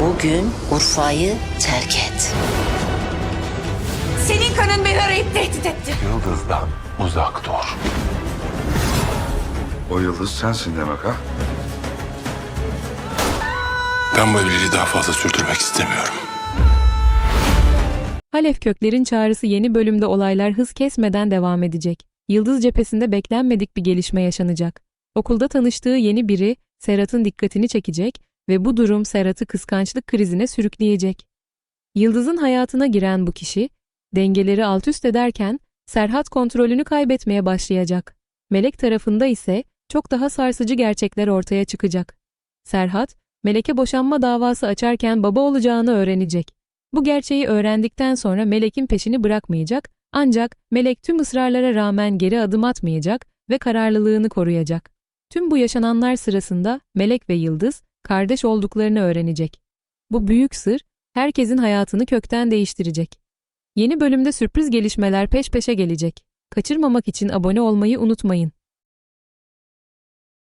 Bugün Urfa'yı terk et. Senin kanın beni arayıp tehdit etti. Yıldız'dan uzak dur. O yıldız sensin demek ha? Ben bu evliliği daha fazla sürdürmek istemiyorum. Halef Kökler'in çağrısı yeni bölümde olaylar hız kesmeden devam edecek. Yıldız cephesinde beklenmedik bir gelişme yaşanacak. Okulda tanıştığı yeni biri Serhat'ın dikkatini çekecek ve bu durum Serhat'ı kıskançlık krizine sürükleyecek. Yıldız'ın hayatına giren bu kişi, dengeleri alt üst ederken Serhat kontrolünü kaybetmeye başlayacak. Melek tarafında ise çok daha sarsıcı gerçekler ortaya çıkacak. Serhat, Melek'e boşanma davası açarken baba olacağını öğrenecek. Bu gerçeği öğrendikten sonra Melek'in peşini bırakmayacak ancak Melek tüm ısrarlara rağmen geri adım atmayacak ve kararlılığını koruyacak. Tüm bu yaşananlar sırasında Melek ve Yıldız kardeş olduklarını öğrenecek. Bu büyük sır herkesin hayatını kökten değiştirecek. Yeni bölümde sürpriz gelişmeler peş peşe gelecek. Kaçırmamak için abone olmayı unutmayın.